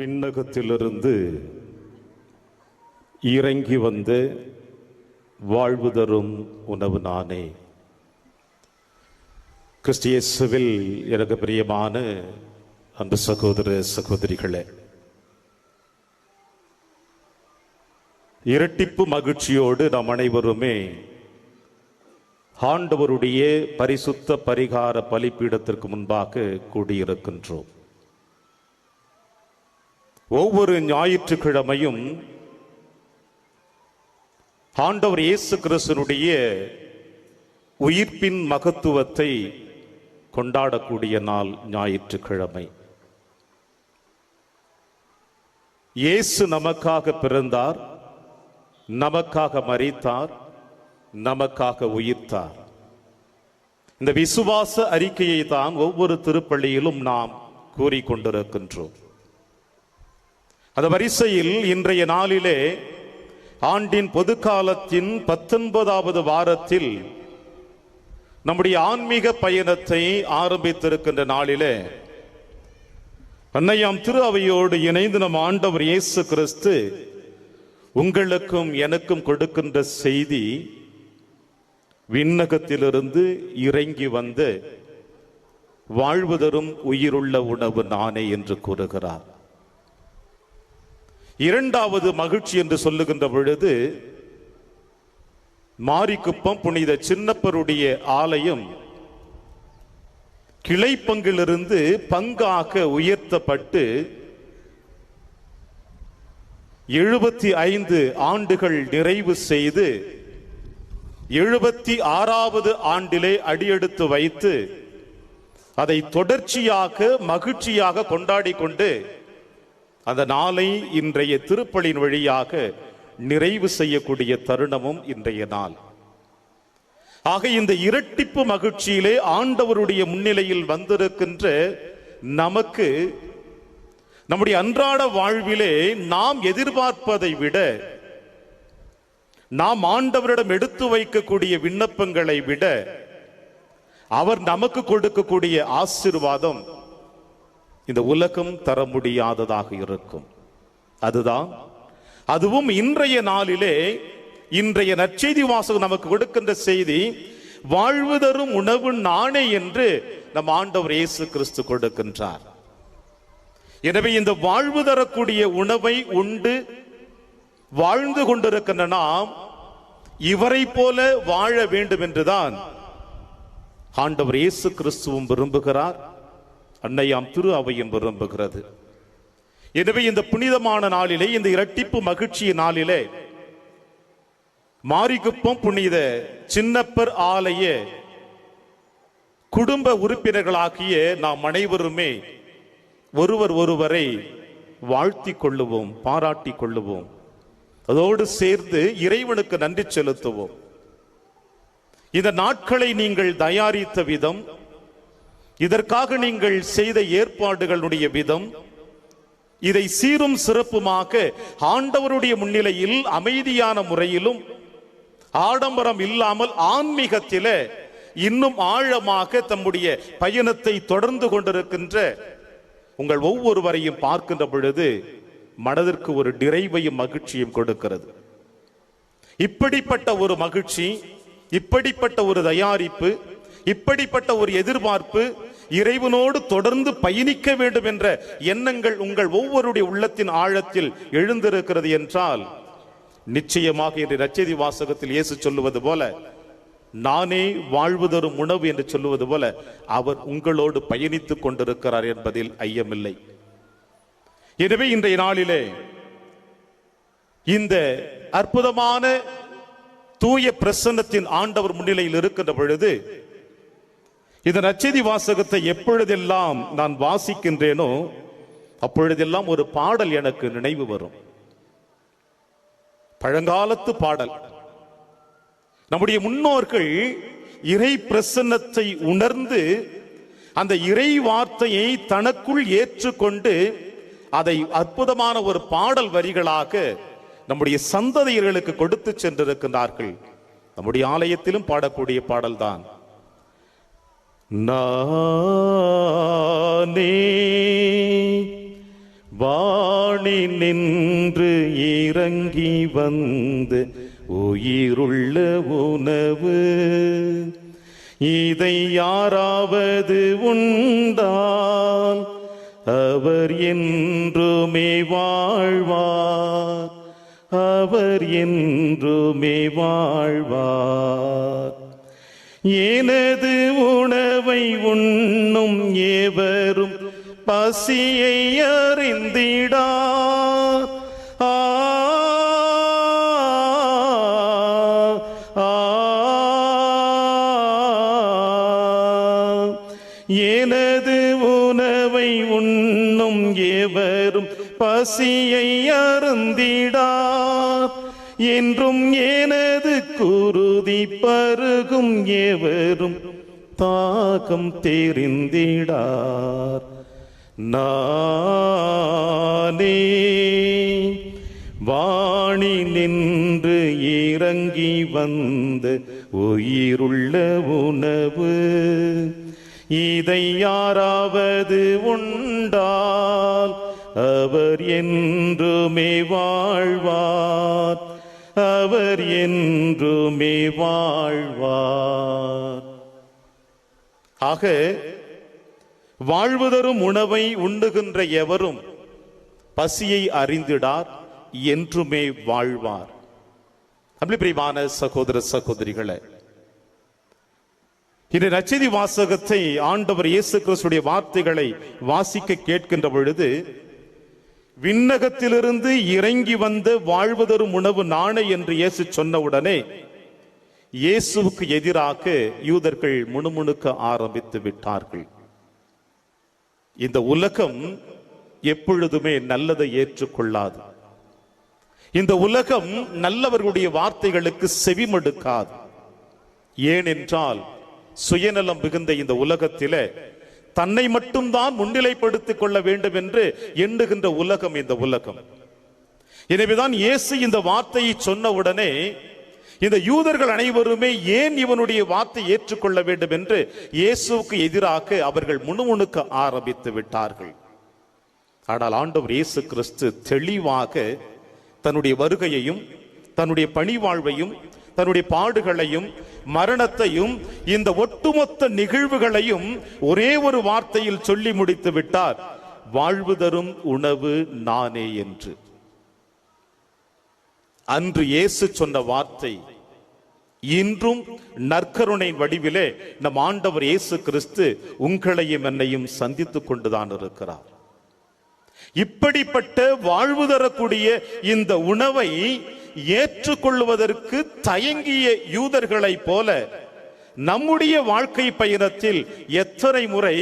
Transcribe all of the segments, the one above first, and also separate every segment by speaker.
Speaker 1: விண்ணகத்திலிருந்து இறங்கி வந்து வாழ்வு தரும் உணவு நானே கிறிஸ்டியேசுவில் எனக்கு பிரியமான அந்த சகோதர சகோதரிகளே இரட்டிப்பு மகிழ்ச்சியோடு நாம் அனைவருமே ஆண்டவருடைய பரிசுத்த பரிகார பலிப்பீடத்திற்கு முன்பாக கூடியிருக்கின்றோம் ஒவ்வொரு ஞாயிற்றுக்கிழமையும் ஆண்டவர் இயேசு கிறிஸ்தனுடைய உயிர்ப்பின் மகத்துவத்தை கொண்டாடக்கூடிய நாள் ஞாயிற்றுக்கிழமை இயேசு நமக்காக பிறந்தார் நமக்காக மறித்தார் நமக்காக உயிர்த்தார் இந்த விசுவாச அறிக்கையை தான் ஒவ்வொரு திருப்பள்ளியிலும் நாம் கூறிக்கொண்டிருக்கின்றோம் அந்த வரிசையில் இன்றைய நாளிலே ஆண்டின் பொது காலத்தின் பத்தொன்பதாவது வாரத்தில் நம்முடைய ஆன்மீக பயணத்தை ஆரம்பித்திருக்கின்ற நாளிலே அன்னையாம் திரு அவையோடு இணைந்து நம் ஆண்டவர் இயேசு கிறிஸ்து உங்களுக்கும் எனக்கும் கொடுக்கின்ற செய்தி விண்ணகத்திலிருந்து இறங்கி வந்து வாழ்வுதரும் உயிருள்ள உணவு நானே என்று கூறுகிறார் இரண்டாவது மகிழ்ச்சி என்று சொல்லுகின்ற பொழுது மாரிக்குப்பம் புனித சின்னப்பருடைய ஆலயம் கிளை பங்கிலிருந்து பங்காக உயர்த்தப்பட்டு எழுபத்தி ஐந்து ஆண்டுகள் நிறைவு செய்து எழுபத்தி ஆறாவது ஆண்டிலே அடியெடுத்து வைத்து அதை தொடர்ச்சியாக மகிழ்ச்சியாக கொண்டாடி கொண்டு அந்த நாளை இன்றைய திருப்பலின் வழியாக நிறைவு செய்யக்கூடிய தருணமும் இன்றைய நாள் ஆக இந்த இரட்டிப்பு மகிழ்ச்சியிலே ஆண்டவருடைய முன்னிலையில் வந்திருக்கின்ற நமக்கு நம்முடைய அன்றாட வாழ்விலே நாம் எதிர்பார்ப்பதை விட நாம் ஆண்டவரிடம் எடுத்து வைக்கக்கூடிய விண்ணப்பங்களை விட அவர் நமக்கு கொடுக்கக்கூடிய ஆசிர்வாதம் இந்த உலகம் தர முடியாததாக இருக்கும் அதுதான் அதுவும் இன்றைய நாளிலே இன்றைய நற்செய்தி வாசகம் நமக்கு கொடுக்கின்ற செய்தி வாழ்வு தரும் உணவு நானே என்று நம் ஆண்டவர் இயேசு கிறிஸ்து கொடுக்கின்றார் எனவே இந்த வாழ்வு தரக்கூடிய உணவை உண்டு வாழ்ந்து கொண்டிருக்கின்ற நாம் இவரை போல வாழ வேண்டும் என்றுதான் ஆண்டவர் இயேசு கிறிஸ்துவும் விரும்புகிறார் அன்னையாம் திரு அவையும் விரும்புகிறது எனவே இந்த புனிதமான நாளிலே இந்த இரட்டிப்பு மகிழ்ச்சியின் நாளிலே மாரிகுப்பம் புனித சின்னப்பர் ஆலய குடும்ப உறுப்பினர்களாகிய நாம் அனைவருமே ஒருவர் ஒருவரை வாழ்த்தி கொள்ளுவோம் பாராட்டி கொள்ளுவோம் அதோடு சேர்ந்து இறைவனுக்கு நன்றி செலுத்துவோம் இந்த நாட்களை நீங்கள் தயாரித்த விதம் இதற்காக நீங்கள் செய்த ஏற்பாடுகளுடைய விதம் இதை சீரும் சிறப்புமாக ஆண்டவருடைய முன்னிலையில் அமைதியான முறையிலும் ஆடம்பரம் இல்லாமல் ஆன்மீகத்தில இன்னும் ஆழமாக தம்முடைய பயணத்தை தொடர்ந்து கொண்டிருக்கின்ற உங்கள் ஒவ்வொருவரையும் பார்க்கின்ற பொழுது மனதிற்கு ஒரு நிறைவையும் மகிழ்ச்சியும் கொடுக்கிறது இப்படிப்பட்ட ஒரு மகிழ்ச்சி இப்படிப்பட்ட ஒரு தயாரிப்பு இப்படிப்பட்ட ஒரு எதிர்பார்ப்பு இறைவனோடு தொடர்ந்து பயணிக்க வேண்டும் என்ற எண்ணங்கள் உங்கள் ஒவ்வொருடைய உள்ளத்தின் ஆழத்தில் எழுந்திருக்கிறது என்றால் நிச்சயமாக என்று நச்செய்தி வாசகத்தில் இயேசு சொல்லுவது போல நானே வாழ்வு தரும் உணவு என்று சொல்லுவது போல அவர் உங்களோடு பயணித்துக் கொண்டிருக்கிறார் என்பதில் ஐயமில்லை எனவே இன்றைய நாளிலே இந்த அற்புதமான தூய பிரசன்னத்தின் ஆண்டவர் முன்னிலையில் இருக்கின்ற பொழுது இந்த நச்செய்தி வாசகத்தை எப்பொழுதெல்லாம் நான் வாசிக்கின்றேனோ அப்பொழுதெல்லாம் ஒரு பாடல் எனக்கு நினைவு வரும் பழங்காலத்து பாடல் நம்முடைய முன்னோர்கள் இறை பிரசன்னத்தை உணர்ந்து அந்த இறை வார்த்தையை தனக்குள் ஏற்றுக்கொண்டு அதை அற்புதமான ஒரு பாடல் வரிகளாக நம்முடைய சந்ததியர்களுக்கு கொடுத்து சென்றிருக்கின்றார்கள் நம்முடைய ஆலயத்திலும் பாடக்கூடிய பாடல்தான் நானே வாணி நின்று இறங்கி வந்து உயிருள்ள உணவு இதை யாராவது உண்டால் அவர் என்றுமே வாழ்வார் அவர் என்றுமே வாழ்வார் எனது உணவை உண்ணும் ஏவரும் பசியை அறிந்திடா ஆ எனது உணவை உண்ணும் ஏவரும் பசியை அருந்திடா என்றும் எனது குருதி பருகும் எவரும் தாகம் தெரிந்திடார் நானே வாணி நின்று இறங்கி வந்த உயிருள்ள உணவு இதை யாராவது உண்டால் அவர் என்றுமே வாழ்வார் அவர் என்றுமே வாழ்வார் ஆக வாழ்வுதரும் உணவை உண்ணுகின்ற எவரும் பசியை அறிந்திடார் என்றுமே வாழ்வார் அப்படி பிரிவான சகோதர சகோதரிகளை இன்று நச்சதி வாசகத்தை ஆண்டவர் இயேசு கிறிஸ்துடைய வார்த்தைகளை வாசிக்க கேட்கின்ற பொழுது விண்ணகத்திலிருந்து இறங்கி வந்த வாழ்வதரும் உணவு நானே என்று இயேசு சொன்ன உடனே இயேசுவுக்கு எதிராக யூதர்கள் முணுமுணுக்க ஆரம்பித்து விட்டார்கள் இந்த உலகம் எப்பொழுதுமே நல்லதை ஏற்றுக்கொள்ளாது இந்த உலகம் நல்லவர்களுடைய வார்த்தைகளுக்கு செவிமடுக்காது ஏனென்றால் சுயநலம் மிகுந்த இந்த உலகத்தில தன்னை மட்டும்தான் முன்னிலைப்படுத்திக் கொள்ள வேண்டும் என்று எண்ணுகின்ற உலகம் இந்த உலகம் எனவேதான் இயேசு இந்த வார்த்தையை சொன்ன உடனே இந்த யூதர்கள் அனைவருமே ஏன் இவனுடைய வார்த்தை ஏற்றுக்கொள்ள வேண்டும் என்று இயேசுக்கு எதிராக அவர்கள் முணுமுணுக்க ஆரம்பித்து விட்டார்கள் ஆனால் ஆண்டவர் இயேசு கிறிஸ்து தெளிவாக தன்னுடைய வருகையையும் தன்னுடைய பணிவாழ்வையும் தன்னுடைய பாடுகளையும் மரணத்தையும் இந்த ஒட்டுமொத்த நிகழ்வுகளையும் ஒரே ஒரு வார்த்தையில் சொல்லி முடித்து விட்டார் வாழ்வு தரும் உணவு நானே என்று அன்று இயேசு சொன்ன வார்த்தை இன்றும் நற்கருணை வடிவிலே நம் ஆண்டவர் இயேசு கிறிஸ்து உங்களையும் என்னையும் சந்தித்துக் கொண்டுதான் இருக்கிறார் இப்படிப்பட்ட வாழ்வு தரக்கூடிய இந்த உணவை ஏற்றுக்கொள்வதற்கு தயங்கிய யூதர்களைப் போல நம்முடைய வாழ்க்கை பயணத்தில் எத்தனை முறை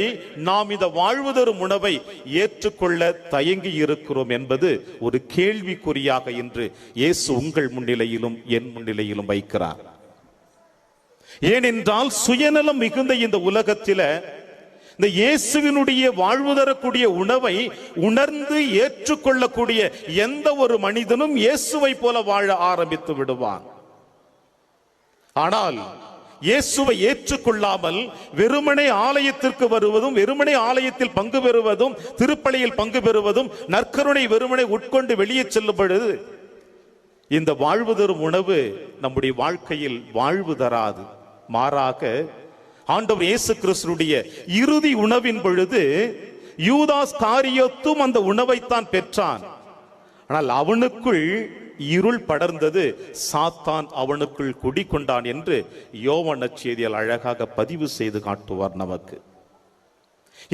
Speaker 1: நாம் இந்த வாழ்வதொரு உணவை ஏற்றுக்கொள்ள தயங்கி இருக்கிறோம் என்பது ஒரு கேள்விக்குறியாக இன்று இயேசு உங்கள் முன்னிலையிலும் என் முன்னிலையிலும் வைக்கிறார் ஏனென்றால் சுயநலம் மிகுந்த இந்த உலகத்தில இந்த இயேசுவினுடைய வாழ்வு தரக்கூடிய உணவை உணர்ந்து ஏற்றுக்கொள்ளக்கூடிய எந்த ஒரு மனிதனும் இயேசுவை போல வாழ ஆரம்பித்து விடுவான் ஆனால் இயேசுவை ஏற்றுக்கொள்ளாமல் வெறுமனை ஆலயத்திற்கு வருவதும் வெறுமனை ஆலயத்தில் பங்கு பெறுவதும் திருப்பலியில் பங்கு பெறுவதும் நற்கருணை வெறுமனை உட்கொண்டு வெளியே செல்லும் பொழுது இந்த வாழ்வு தரும் உணவு நம்முடைய வாழ்க்கையில் வாழ்வு தராது மாறாக ஆண்டவர் இயேசு கிறிஸ்துடைய இறுதி உணவின் பொழுது யூதாஸ் காரியத்தும் அந்த உணவைத்தான் பெற்றான் ஆனால் அவனுக்குள் இருள் படர்ந்தது சாத்தான் அவனுக்குள் குடிக்கொண்டான் என்று யோவன செய்தியால் அழகாக பதிவு செய்து காட்டுவார் நமக்கு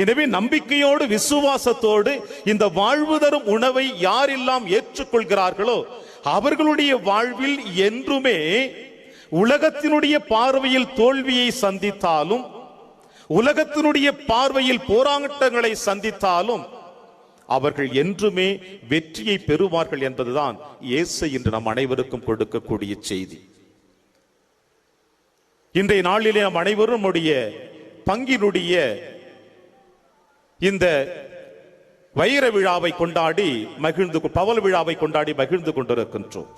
Speaker 1: எனவே நம்பிக்கையோடு விசுவாசத்தோடு இந்த வாழ்வு தரும் உணவை யாரெல்லாம் ஏற்றுக்கொள்கிறார்களோ அவர்களுடைய வாழ்வில் என்றுமே உலகத்தினுடைய பார்வையில் தோல்வியை சந்தித்தாலும் உலகத்தினுடைய பார்வையில் போராட்டங்களை சந்தித்தாலும் அவர்கள் என்றுமே வெற்றியை பெறுவார்கள் என்பதுதான் இயேசு இன்று நம் அனைவருக்கும் கொடுக்கக்கூடிய செய்தி இன்றைய நாளிலே நாம் அனைவரும் உடைய பங்கினுடைய இந்த வைர விழாவை கொண்டாடி மகிழ்ந்து பவல் விழாவை கொண்டாடி மகிழ்ந்து கொண்டிருக்கின்றோம்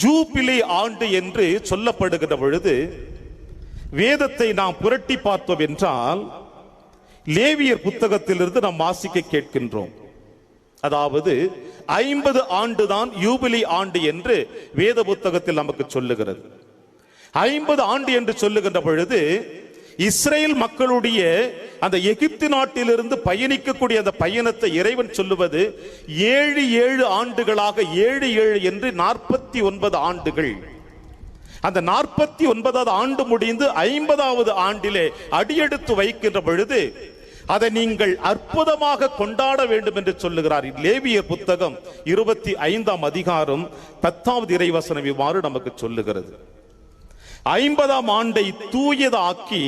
Speaker 1: ஜூபிலி ஆண்டு என்று சொல்லப்படுகிற பொழுது வேதத்தை நாம் புரட்டி பார்த்தோம் என்றால் லேவியர் புத்தகத்திலிருந்து நாம் வாசிக்க கேட்கின்றோம் அதாவது ஐம்பது ஆண்டுதான் யூபிலி ஆண்டு என்று வேத புத்தகத்தில் நமக்கு சொல்லுகிறது ஐம்பது ஆண்டு என்று சொல்லுகின்ற பொழுது இஸ்ரேல் மக்களுடைய அந்த எகிப்து நாட்டிலிருந்து பயணிக்கக்கூடிய அந்த பயணத்தை இறைவன் சொல்லுவது ஏழு ஏழு ஆண்டுகளாக ஏழு ஏழு என்று நாற்பத்தி ஒன்பது ஆண்டுகள் அந்த நாற்பத்தி ஒன்பதாவது ஆண்டு முடிந்து ஐம்பதாவது ஆண்டிலே அடியெடுத்து வைக்கின்ற பொழுது அதை நீங்கள் அற்புதமாக கொண்டாட வேண்டும் என்று சொல்லுகிறார் லேவிய புத்தகம் இருபத்தி ஐந்தாம் அதிகாரம் பத்தாவது இறைவசனம் இவ்வாறு நமக்கு சொல்லுகிறது ஐம்பதாம் ஆண்டை தூயதாக்கி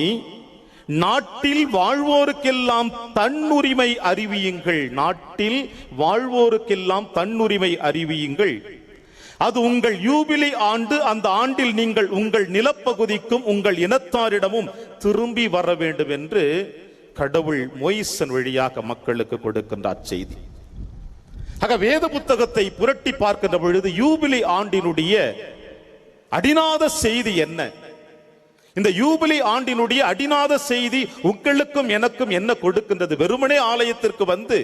Speaker 1: நாட்டில் வாழ்வோருக்கெல்லாம் தன்னுரிமை அறிவியுங்கள் நாட்டில் வாழ்வோருக்கெல்லாம் தன்னுரிமை அறிவியுங்கள் அது உங்கள் யூபிலி ஆண்டு அந்த ஆண்டில் நீங்கள் உங்கள் நிலப்பகுதிக்கும் உங்கள் இனத்தாரிடமும் திரும்பி வர வேண்டும் என்று கடவுள் மொய்சன் வழியாக மக்களுக்கு கொடுக்கின்றார் செய்தி ஆக வேத புத்தகத்தை புரட்டி பார்க்கின்ற பொழுது யூபிலி ஆண்டினுடைய அடிநாத செய்தி என்ன இந்த யூபிலி ஆண்டினுடைய அடிநாத செய்தி உங்களுக்கும் எனக்கும் என்ன கொடுக்கின்றது வெறுமனே ஆலயத்திற்கு வந்து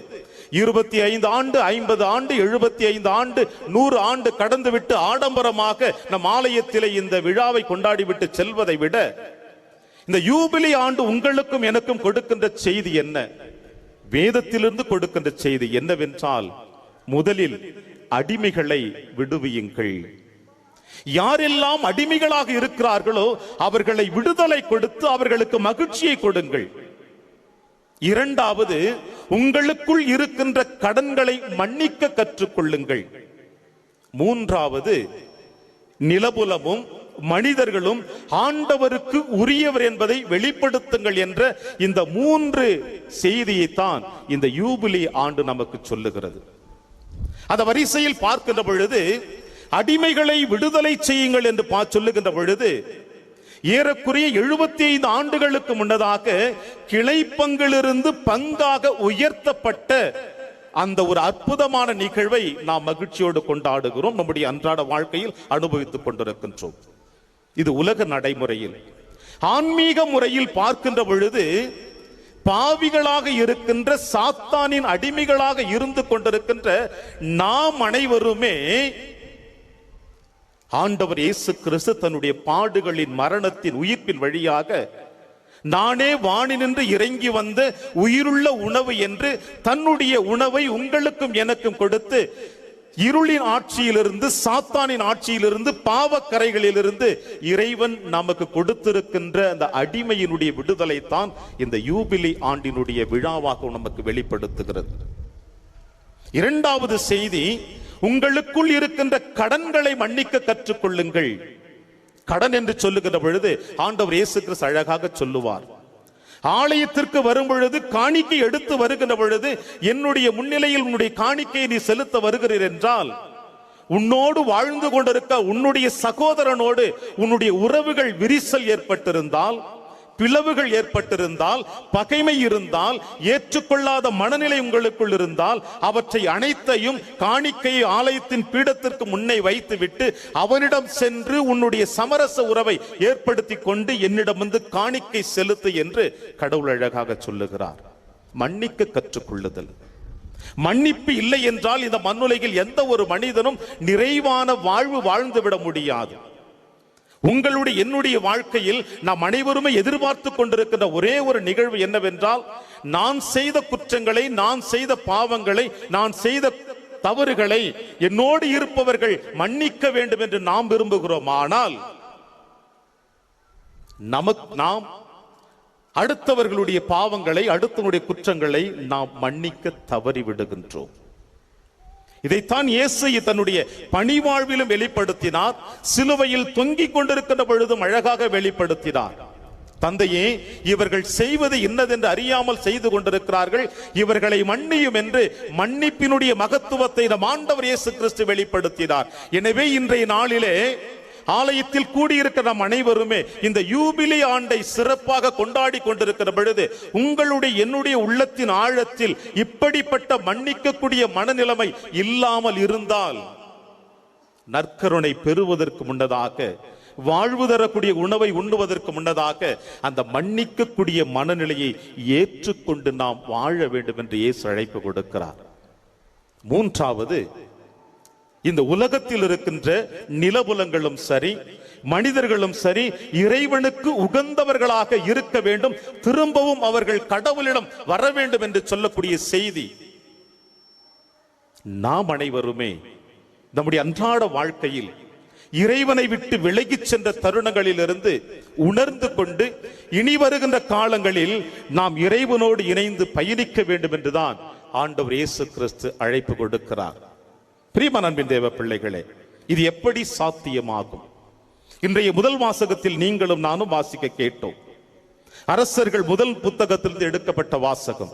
Speaker 1: இருபத்தி ஐந்து ஆண்டு ஐம்பது ஆண்டு எழுபத்தி ஐந்து ஆண்டு நூறு ஆண்டு கடந்துவிட்டு ஆடம்பரமாக நம் ஆலயத்திலே இந்த விழாவை கொண்டாடிவிட்டு செல்வதை விட இந்த யூபிலி ஆண்டு உங்களுக்கும் எனக்கும் கொடுக்கின்ற செய்தி என்ன வேதத்திலிருந்து கொடுக்கின்ற செய்தி என்னவென்றால் முதலில் அடிமைகளை விடுவியுங்கள் யாரெல்லாம் அடிமைகளாக இருக்கிறார்களோ அவர்களை விடுதலை கொடுத்து அவர்களுக்கு மகிழ்ச்சியை கொடுங்கள் இரண்டாவது உங்களுக்குள் இருக்கின்ற கடன்களை மன்னிக்க கற்றுக்கொள்ளுங்கள் மூன்றாவது நிலபுலமும் மனிதர்களும் ஆண்டவருக்கு உரியவர் என்பதை வெளிப்படுத்துங்கள் என்ற இந்த மூன்று செய்தியை தான் இந்த யூபிலி ஆண்டு நமக்கு சொல்லுகிறது அந்த வரிசையில் பார்க்கின்ற பொழுது அடிமைகளை விடுதலை செய்யுங்கள் என்று பா சொல்லுகின்ற பொழுது ஏறக்குறைய எழுபத்தி ஐந்து ஆண்டுகளுக்கு முன்னதாக பங்கிலிருந்து பங்காக உயர்த்தப்பட்ட அந்த ஒரு அற்புதமான நிகழ்வை நாம் மகிழ்ச்சியோடு கொண்டாடுகிறோம் நம்முடைய அன்றாட வாழ்க்கையில் அனுபவித்துக் கொண்டிருக்கின்றோம் இது உலக நடைமுறையில் ஆன்மீக முறையில் பார்க்கின்ற பொழுது பாவிகளாக இருக்கின்ற சாத்தானின் அடிமைகளாக இருந்து கொண்டிருக்கின்ற நாம் அனைவருமே ஆண்டவர் இயேசு கிறிஸ்து தன்னுடைய பாடுகளின் மரணத்தின் உயிர்ப்பின் வழியாக நானே நின்று இறங்கி வந்த உயிருள்ள உணவு என்று தன்னுடைய உணவை உங்களுக்கும் எனக்கும் கொடுத்து இருளின் ஆட்சியிலிருந்து சாத்தானின் ஆட்சியிலிருந்து பாவக்கரைகளிலிருந்து இறைவன் நமக்கு கொடுத்திருக்கின்ற அந்த அடிமையினுடைய விடுதலை தான் இந்த யூபிலி ஆண்டினுடைய விழாவாக நமக்கு வெளிப்படுத்துகிறது இரண்டாவது செய்தி உங்களுக்குள் இருக்கின்ற கடன்களை மன்னிக்க கற்றுக்கொள்ளுங்கள் கடன் என்று சொல்லுகிற பொழுது ஆண்டவர் இயேசு கிறிஸ்து அழகாக சொல்லுவார் ஆலயத்திற்கு வரும் பொழுது காணிக்கை எடுத்து வருகின்ற பொழுது என்னுடைய முன்னிலையில் உன்னுடைய காணிக்கையை நீ செலுத்த வருகிறீர் என்றால் உன்னோடு வாழ்ந்து கொண்டிருக்க உன்னுடைய சகோதரனோடு உன்னுடைய உறவுகள் விரிசல் ஏற்பட்டிருந்தால் பிளவுகள் ஏற்பட்டிருந்தால் பகைமை இருந்தால் ஏற்றுக்கொள்ளாத மனநிலை உங்களுக்குள் இருந்தால் அவற்றை அனைத்தையும் காணிக்கை ஆலயத்தின் பீடத்திற்கு முன்னே வைத்துவிட்டு அவனிடம் சென்று உன்னுடைய சமரச உறவை ஏற்படுத்தி கொண்டு என்னிடம் வந்து காணிக்கை செலுத்து என்று கடவுள் அழகாக சொல்லுகிறார் மன்னிக்க கற்றுக்கொள்ளுதல் மன்னிப்பு இல்லை என்றால் இந்த மண்ணுலகில் எந்த ஒரு மனிதனும் நிறைவான வாழ்வு வாழ்ந்துவிட முடியாது உங்களுடைய என்னுடைய வாழ்க்கையில் நாம் அனைவருமே எதிர்பார்த்து கொண்டிருக்கின்ற ஒரே ஒரு நிகழ்வு என்னவென்றால் நான் செய்த குற்றங்களை நான் செய்த பாவங்களை நான் செய்த தவறுகளை என்னோடு இருப்பவர்கள் மன்னிக்க வேண்டும் என்று நாம் விரும்புகிறோம் ஆனால் நமக்கு நாம் அடுத்தவர்களுடைய பாவங்களை அடுத்தவனுடைய குற்றங்களை நாம் மன்னிக்க தவறி விடுகின்றோம் இதைத்தான் இயேசு தன்னுடைய பணிவாழ்விலும் வெளிப்படுத்தினார் சிலுவையில் தொங்கிக் கொண்டிருக்கிற பொழுதும் அழகாக வெளிப்படுத்தினார் தந்தையே இவர்கள் செய்வது என்று அறியாமல் செய்து கொண்டிருக்கிறார்கள் இவர்களை மன்னியும் என்று மன்னிப்பினுடைய மகத்துவத்தை இந்த ஆண்டவர் இயேசு கிறிஸ்து வெளிப்படுத்தினார் எனவே இன்றைய நாளிலே ஆலயத்தில் கூடியிருக்க நாம் அனைவருமே இந்த யூபிலி ஆண்டை சிறப்பாக கொண்டாடி கொண்டிருக்கிற பொழுது உங்களுடைய என்னுடைய உள்ளத்தின் ஆழத்தில் இப்படிப்பட்ட மன்னிக்கக்கூடிய மனநிலைமை இல்லாமல் இருந்தால் நற்கருணை பெறுவதற்கு முன்னதாக வாழ்வு தரக்கூடிய உணவை உண்ணுவதற்கு முன்னதாக அந்த மன்னிக்கக்கூடிய மனநிலையை ஏற்றுக்கொண்டு நாம் வாழ வேண்டும் என்று இயேசு அழைப்பு கொடுக்கிறார் மூன்றாவது இந்த உலகத்தில் இருக்கின்ற நிலபுலங்களும் சரி மனிதர்களும் சரி இறைவனுக்கு உகந்தவர்களாக இருக்க வேண்டும் திரும்பவும் அவர்கள் கடவுளிடம் வர வேண்டும் என்று சொல்லக்கூடிய செய்தி நாம் அனைவருமே நம்முடைய அன்றாட வாழ்க்கையில் இறைவனை விட்டு விலகி சென்ற தருணங்களிலிருந்து உணர்ந்து கொண்டு இனி வருகின்ற காலங்களில் நாம் இறைவனோடு இணைந்து பயணிக்க வேண்டும் என்றுதான் ஆண்டவர் இயேசு கிறிஸ்து அழைப்பு கொடுக்கிறார் பிரியமான அன்பின் தேவ பிள்ளைகளே இது எப்படி சாத்தியமாகும் இன்றைய முதல் வாசகத்தில் நீங்களும் நானும் வாசிக்க கேட்டோம் அரசர்கள் முதல் புத்தகத்திலிருந்து எடுக்கப்பட்ட வாசகம்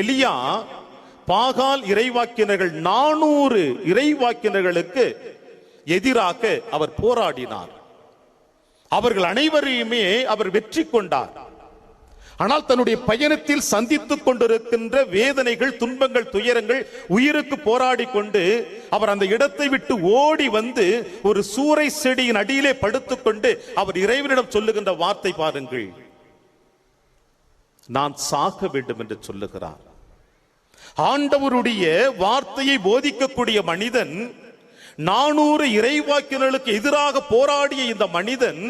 Speaker 1: எலியா பாகால் இறைவாக்கினர்கள் நானூறு இறைவாக்கினர்களுக்கு எதிராக அவர் போராடினார் அவர்கள் அனைவரையுமே அவர் வெற்றி கொண்டார் ஆனால் தன்னுடைய பயணத்தில் சந்தித்துக் கொண்டிருக்கின்ற வேதனைகள் துன்பங்கள் துயரங்கள் உயிருக்கு போராடி கொண்டு அவர் அந்த இடத்தை விட்டு ஓடி வந்து ஒரு சூறை செடியின் அடியிலே படுத்துக்கொண்டு அவர் இறைவனிடம் சொல்லுகின்ற வார்த்தை பாருங்கள் நான் சாக வேண்டும் என்று சொல்லுகிறார் ஆண்டவருடைய வார்த்தையை போதிக்கக்கூடிய மனிதன் நானூறு இறைவாக்கினர்களுக்கு எதிராக போராடிய இந்த மனிதன்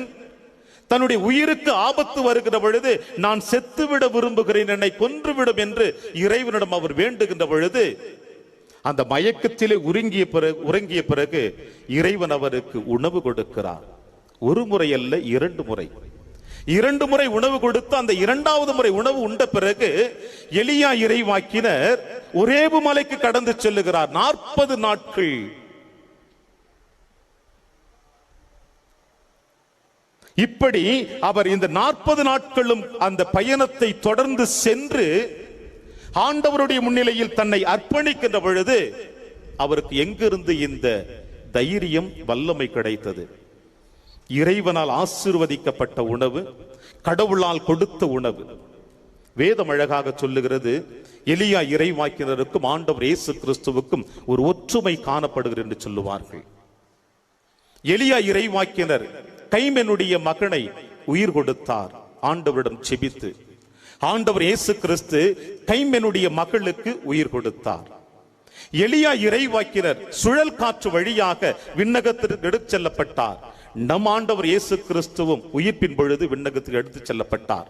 Speaker 1: தன்னுடைய உயிருக்கு ஆபத்து வருகிற பொழுது நான் செத்துவிட விரும்புகிறேன் என்னை கொன்றுவிடும் என்று இறைவனிடம் அவர் வேண்டுகின்ற பொழுது அந்த மயக்கத்திலே உருங்கிய பிறகு உறங்கிய பிறகு இறைவன் அவருக்கு உணவு கொடுக்கிறார் ஒரு முறை அல்ல இரண்டு முறை இரண்டு முறை உணவு கொடுத்து அந்த இரண்டாவது முறை உணவு உண்ட பிறகு எளியா இறைவாக்கினர் ஒரே மலைக்கு கடந்து செல்லுகிறார் நாற்பது நாட்கள் இப்படி அவர் இந்த நாற்பது நாட்களும் அந்த பயணத்தை தொடர்ந்து சென்று ஆண்டவருடைய முன்னிலையில் தன்னை அர்ப்பணிக்கின்ற பொழுது அவருக்கு எங்கிருந்து இந்த தைரியம் வல்லமை கிடைத்தது இறைவனால் ஆசிர்வதிக்கப்பட்ட உணவு கடவுளால் கொடுத்த உணவு வேதம் அழகாக சொல்லுகிறது எலியா இறைவாக்கினருக்கும் ஆண்டவர் இயேசு கிறிஸ்துவுக்கும் ஒரு ஒற்றுமை காணப்படுகிறது என்று சொல்லுவார்கள் எலியா இறைவாக்கினர் கைமனுடைய மகனை உயிர் கொடுத்தார் ஆண்டவரிடம் செபித்து ஆண்டவர் இயேசு கிறிஸ்து கைமனுடைய மகளுக்கு உயிர் கொடுத்தார் எளியா இறைவாக்கினர் சுழல் காற்று வழியாக விண்ணகத்திற்கு எடுத்து செல்லப்பட்டார் நம் ஆண்டவர் இயேசு கிறிஸ்துவும் உயிர்ப்பின் பொழுது விண்ணகத்துக்கு எடுத்துச் செல்லப்பட்டார்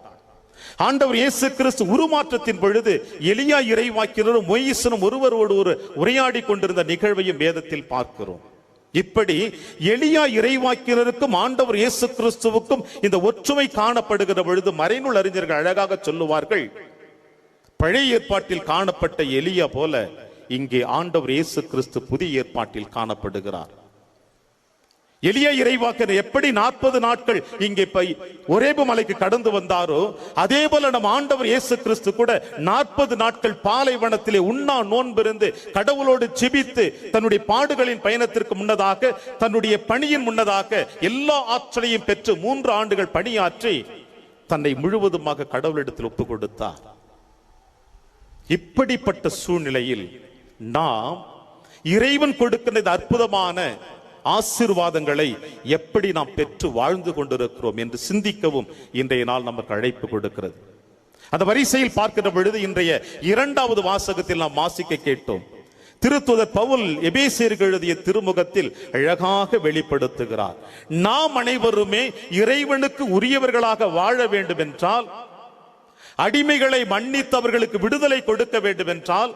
Speaker 1: ஆண்டவர் இயேசு கிறிஸ்து உருமாற்றத்தின் பொழுது எளியா இறைவாக்கினரும் மொய்சனும் ஒருவரோடு ஒரு உரையாடி கொண்டிருந்த நிகழ்வையும் வேதத்தில் பார்க்கிறோம் இப்படி எளியா இறைவாக்கினருக்கும் ஆண்டவர் இயேசு கிறிஸ்துவுக்கும் இந்த ஒற்றுமை காணப்படுகிற பொழுது மறைநூல் அறிஞர்கள் அழகாக சொல்லுவார்கள் பழைய ஏற்பாட்டில் காணப்பட்ட எளியா போல இங்கே ஆண்டவர் இயேசு கிறிஸ்து புதிய ஏற்பாட்டில் காணப்படுகிறார் எளிய இறைவாக்கர் எப்படி நாற்பது நாட்கள் இங்கே போய் ஒரே மலைக்கு கடந்து வந்தாரோ அதே போல நம் ஆண்டவர் இயேசு கிறிஸ்து கூட நாற்பது நாட்கள் பாலைவனத்திலே உண்ணா நோன்பிருந்து கடவுளோடு சிபித்து தன்னுடைய பாடுகளின் பயணத்திற்கு முன்னதாக தன்னுடைய பணியின் முன்னதாக எல்லா ஆற்றலையும் பெற்று மூன்று ஆண்டுகள் பணியாற்றி தன்னை முழுவதுமாக கடவுளிடத்தில் ஒப்பு கொடுத்தார் இப்படிப்பட்ட சூழ்நிலையில் நாம் இறைவன் கொடுக்கின்ற அற்புதமான ஆசிர்வாதங்களை எப்படி நாம் பெற்று வாழ்ந்து கொண்டிருக்கிறோம் என்று சிந்திக்கவும் இன்றைய நாள் நமக்கு அழைப்பு கொடுக்கிறது அந்த வரிசையில் பார்க்கிற பொழுது இன்றைய இரண்டாவது வாசகத்தில் நாம் வாசிக்க கேட்டோம் திருத்துதர் பவுல் எபேசியருக்கு எழுதிய திருமுகத்தில் அழகாக வெளிப்படுத்துகிறார் நாம் அனைவருமே இறைவனுக்கு உரியவர்களாக வாழ வேண்டும் என்றால் அடிமைகளை மன்னித்தவர்களுக்கு விடுதலை கொடுக்க வேண்டும் என்றால்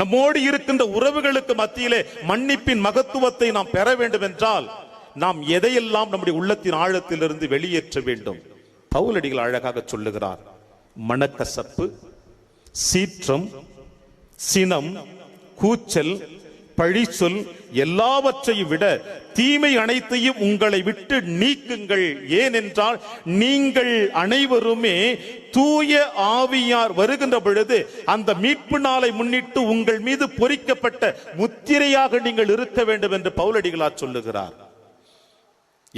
Speaker 1: நம்மோடு இருக்கின்ற உறவுகளுக்கு மத்தியிலே மன்னிப்பின் மகத்துவத்தை நாம் பெற வேண்டும் என்றால் நாம் எதையெல்லாம் நம்முடைய உள்ளத்தின் ஆழத்திலிருந்து வெளியேற்ற வேண்டும் பவுலடிகள் அழகாக சொல்லுகிறார் மனக்கசப்பு சீற்றம் சினம் கூச்சல் பழி சொல் எல்லாவற்றையும் விட தீமை அனைத்தையும் உங்களை விட்டு நீக்குங்கள் ஏனென்றால் நீங்கள் அனைவருமே தூய ஆவியார் வருகின்ற பொழுது அந்த மீட்பு நாளை முன்னிட்டு உங்கள் மீது பொறிக்கப்பட்ட முத்திரையாக நீங்கள் இருக்க வேண்டும் என்று பவுலடிகளார் சொல்லுகிறார்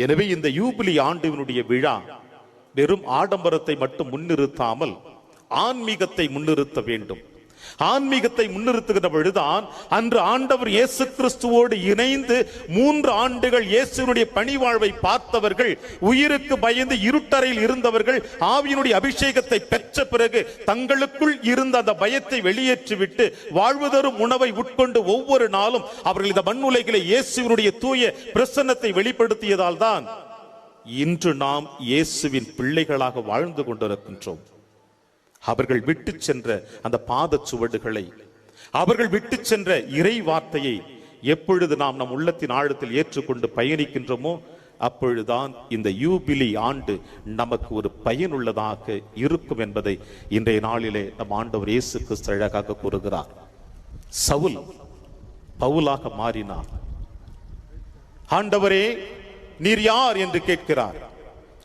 Speaker 1: எனவே இந்த யூபிலி ஆண்டுவினுடைய விழா வெறும் ஆடம்பரத்தை மட்டும் முன்னிறுத்தாமல் ஆன்மீகத்தை முன்னிறுத்த வேண்டும் ஆன்மீகத்தை முன்னிறுத்துகிற பொழுதுதான் அன்று ஆண்டவர் இயேசு கிறிஸ்துவோடு இணைந்து மூன்று ஆண்டுகள் இயேசுனுடைய பணிவாழ்வை பார்த்தவர்கள் உயிருக்கு பயந்து இருட்டறையில் இருந்தவர்கள் ஆவியினுடைய அபிஷேகத்தை பெற்ற பிறகு தங்களுக்குள் இருந்த அந்த பயத்தை வெளியேற்றிவிட்டு வாழ்வுதரும் உணவை உட்கொண்டு ஒவ்வொரு நாளும் அவர்கள் இந்த மண் உலைகளை இயேசுவனுடைய தூய பிரசன்னத்தை வெளிப்படுத்தியதால் தான் இன்று நாம் இயேசுவின் பிள்ளைகளாக வாழ்ந்து கொண்டிருக்கின்றோம் அவர்கள் விட்டு சென்ற அந்த பாத சுவடுகளை அவர்கள் விட்டு சென்ற இறை வார்த்தையை எப்பொழுது நாம் நம் உள்ளத்தின் ஆழத்தில் ஏற்றுக்கொண்டு பயணிக்கின்றோமோ அப்பொழுதுதான் இந்த யூபிலி ஆண்டு நமக்கு ஒரு பயனுள்ளதாக இருக்கும் என்பதை இன்றைய நாளிலே நம் ஆண்டவர் இயேசு கிறிஸ்து அழகாக கூறுகிறார் சவுல் பவுலாக மாறினார் ஆண்டவரே நீர் யார் என்று கேட்கிறார்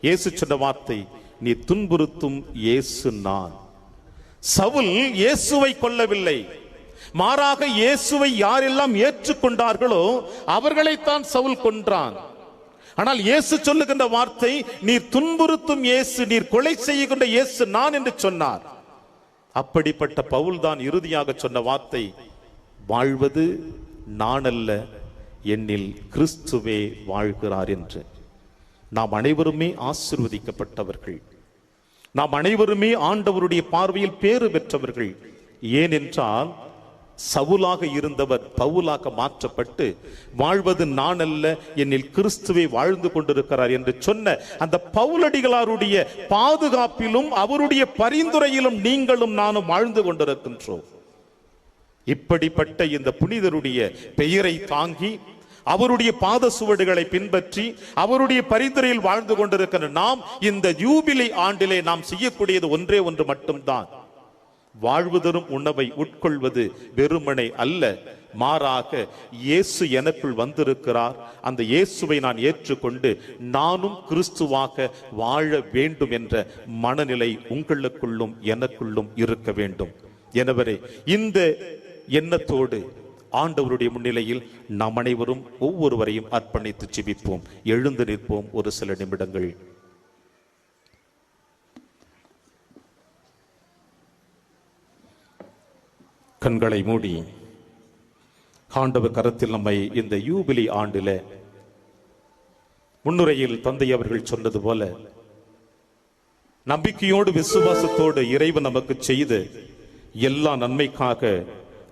Speaker 1: இயேசு சொன்ன வார்த்தை நீ துன்புறுத்தும் இயேசு நான் சவுல் இயேசுவை கொல்லவில்லை மாறாக இயேசுவை யாரெல்லாம் ஏற்றுக்கொண்டார்களோ அவர்களைத்தான் சவுல் கொன்றான் ஆனால் இயேசு சொல்லுகின்ற வார்த்தை நீர் துன்புறுத்தும் இயேசு நீர் கொலை செய்கின்ற இயேசு நான் என்று சொன்னார் அப்படிப்பட்ட பவுல் தான் இறுதியாக சொன்ன வார்த்தை வாழ்வது நான் அல்ல என்னில் கிறிஸ்துவே வாழ்கிறார் என்று நாம் அனைவருமே ஆசிர்வதிக்கப்பட்டவர்கள் நாம் அனைவருமே ஆண்டவருடைய பார்வையில் பேறு பெற்றவர்கள் ஏனென்றால் சவுலாக இருந்தவர் பவுலாக மாற்றப்பட்டு வாழ்வது நான் அல்ல என்னில் கிறிஸ்துவை வாழ்ந்து கொண்டிருக்கிறார் என்று சொன்ன அந்த பவுலடிகளாருடைய பாதுகாப்பிலும் அவருடைய பரிந்துரையிலும் நீங்களும் நானும் வாழ்ந்து கொண்டிருக்கின்றோம் இப்படிப்பட்ட இந்த புனிதருடைய பெயரை தாங்கி அவருடைய பாத சுவடுகளை பின்பற்றி அவருடைய பரிந்துரையில் வாழ்ந்து கொண்டிருக்கிற நாம் இந்த ஜூபிலி ஆண்டிலே நாம் செய்யக்கூடியது ஒன்றே ஒன்று மட்டும்தான் வாழ்வுதரும் உணவை உட்கொள்வது வெறுமனை அல்ல மாறாக இயேசு எனக்குள் வந்திருக்கிறார் அந்த இயேசுவை நான் ஏற்றுக்கொண்டு நானும் கிறிஸ்துவாக வாழ வேண்டும் என்ற மனநிலை உங்களுக்குள்ளும் எனக்குள்ளும் இருக்க வேண்டும் எனவரே இந்த எண்ணத்தோடு ஆண்டவருடைய முன்னிலையில் நாம் அனைவரும் ஒவ்வொருவரையும் அர்ப்பணித்து ஜிபிப்போம் எழுந்து நிற்போம் ஒரு சில நிமிடங்கள் கண்களை மூடி ஆண்டவர் கரத்தில் நம்மை இந்த யூபிலி ஆண்டில முன்னுரையில் தந்தை அவர்கள் சொன்னது போல நம்பிக்கையோடு விசுவாசத்தோடு இறைவன் நமக்கு செய்து எல்லா நன்மைக்காக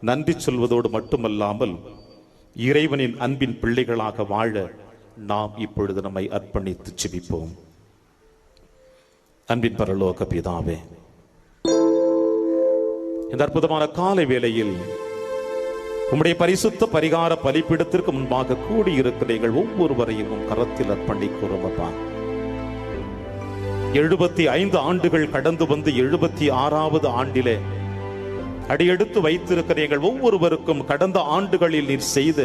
Speaker 1: நன்றி சொல்வதோடு மட்டுமல்லாமல் இறைவனின் அன்பின் பிள்ளைகளாக வாழ நாம் இப்பொழுது நம்மை அர்ப்பணித்து ஜிபிப்போம் அன்பின் பரலோக பிதாவே இந்த அற்புதமான காலை வேளையில் உம்முடைய பரிசுத்த பரிகார பலிப்பிடத்திற்கு முன்பாக கூடியிருக்கிற எங்கள் ஒவ்வொருவரையும் உன் கரத்தில் அர்ப்பணி அப்பா எழுபத்தி ஐந்து ஆண்டுகள் கடந்து வந்து எழுபத்தி ஆறாவது ஆண்டிலே அடியெடுத்து வைத்திருக்கிற எங்கள் ஒவ்வொருவருக்கும் கடந்த ஆண்டுகளில் நீர் செய்த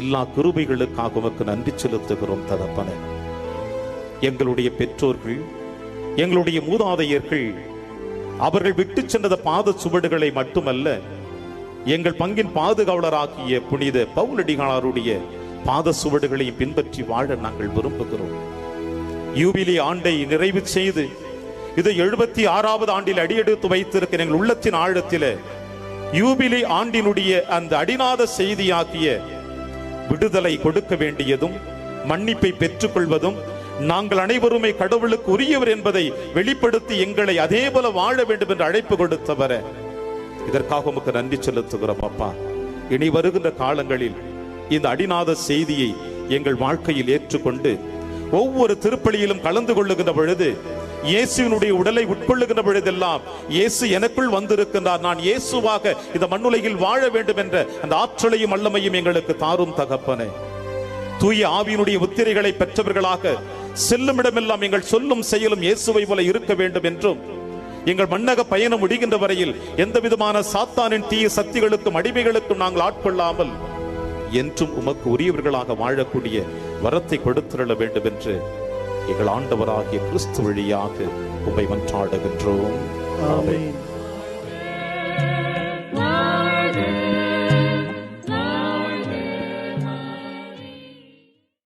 Speaker 1: எல்லா கிருபைகளுக்காக உமக்கு நன்றி செலுத்துகிறோம் தகப்பன எங்களுடைய பெற்றோர்கள் எங்களுடைய மூதாதையர்கள் அவர்கள் விட்டு சென்றத பாத சுவடுகளை மட்டுமல்ல எங்கள் பங்கின் பாதுகாவலராகிய புனித பவுலடிகளாருடைய பாத சுவடுகளையும் பின்பற்றி வாழ நாங்கள் விரும்புகிறோம் யூபிலி ஆண்டை நிறைவு செய்து இது எழுபத்தி ஆறாவது ஆண்டில் அடியெடுத்து வைத்திருக்கிற எங்கள் உள்ளத்தின் ஆழத்தில் யூபிலி ஆண்டினுடைய அந்த அடிநாத செய்தியாகிய விடுதலை கொடுக்க வேண்டியதும் மன்னிப்பை பெற்றுக்கொள்வதும் நாங்கள் அனைவருமே கடவுளுக்கு உரியவர் என்பதை வெளிப்படுத்தி எங்களை அதே போல வாழ வேண்டும் என்று அழைப்பு கொடுத்தவர இதற்காக உமக்கு நன்றி செலுத்துகிறோம் அப்பா இனி வருகின்ற காலங்களில் இந்த அடிநாத செய்தியை எங்கள் வாழ்க்கையில் ஏற்றுக்கொண்டு ஒவ்வொரு திருப்பலியிலும் கலந்து கொள்ளுகின்ற பொழுது இயேசுவினுடைய உடலை உட்கொள்ளுகின்ற பொழுதெல்லாம் இயேசு எனக்குள் வந்திருக்கின்றார் நான் இயேசுவாக இந்த மண்ணுலையில் வாழ வேண்டும் என்ற அந்த ஆற்றலையும் அல்லமையும் எங்களுக்கு தாரும் தகப்பனே தூய ஆவியினுடைய உத்திரைகளை பெற்றவர்களாக செல்லுமிடமெல்லாம் எங்கள் சொல்லும் செயலும் இயேசுவை போல இருக்க வேண்டும் என்றும் எங்கள் மன்னக பயணம் முடிகின்ற வரையில் எந்த விதமான சாத்தானின் தீய சக்திகளுக்கும் அடிமைகளுக்கும் நாங்கள் ஆட்கொள்ளாமல் என்றும் உமக்கு உரியவர்களாக வாழக்கூடிய வரத்தை கொடுத்துள்ள வேண்டும் என்று எங்கள் ஆண்டவராகிய கிறிஸ்து வழியாக உண்மை மன்றாடுகின்றோம் ஆமென்